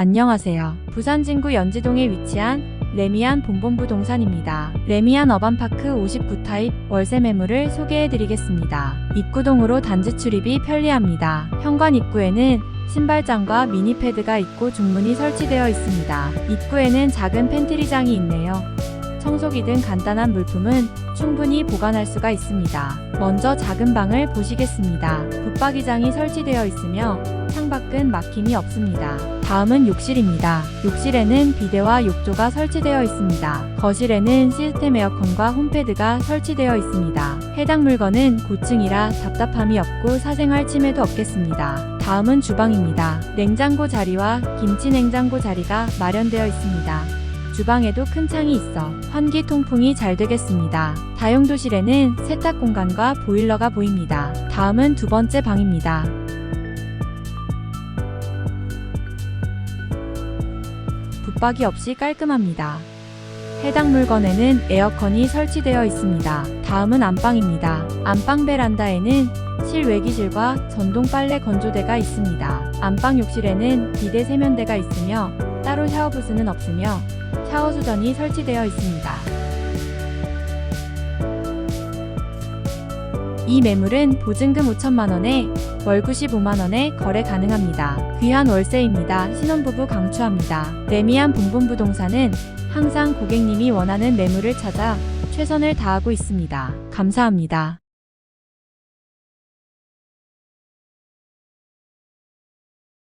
안녕하세요. 부산 진구 연지동에 위치한 레미안 본본부 동산입니다. 레미안 어반파크 59타입 월세 매물을 소개해드리겠습니다. 입구동으로 단지 출입이 편리합니다. 현관 입구에는 신발장과 미니패드가 있고 중문이 설치되어 있습니다. 입구에는 작은 팬트리장이 있네요. 청소기 등 간단한 물품은 충분히 보관할 수가 있습니다. 먼저 작은 방을 보시겠습니다. 붙박이장이 설치되어 있으며 창밖은 막힘이 없습니다. 다음은 욕실입니다. 욕실에는 비데와 욕조가 설치되어 있습니다. 거실에는 시스템 에어컨과 홈패드가 설치되어 있습니다. 해당 물건은 고층이라 답답함이 없고 사생활 침해도 없겠습니다. 다음은 주방입니다. 냉장고 자리와 김치 냉장고 자리가 마련되어 있습니다. 주방에도 큰 창이 있어 환기 통풍이 잘 되겠습니다. 다용도실에는 세탁 공간과 보일러가 보입니다. 다음은 두 번째 방입니다. 붙박이 없이 깔끔합니다. 해당 물건에는 에어컨이 설치되어 있습니다. 다음은 안방입니다. 안방 베란다에는 실외기실과 전동 빨래 건조대가 있습니다. 안방 욕실에는 비대 세면대가 있으며 따로 샤워 부스는 없으며 샤워 수전이 설치되어 있습니다. 이 매물은 보증금 5천만 원에 월 95만 원에 거래 가능합니다. 귀한 월세입니다. 신혼부부 강추합니다. 레미안 본본부동산은 항상 고객님이 원하는 매물을 찾아 최선을 다하고 있습니다. 감사합니다.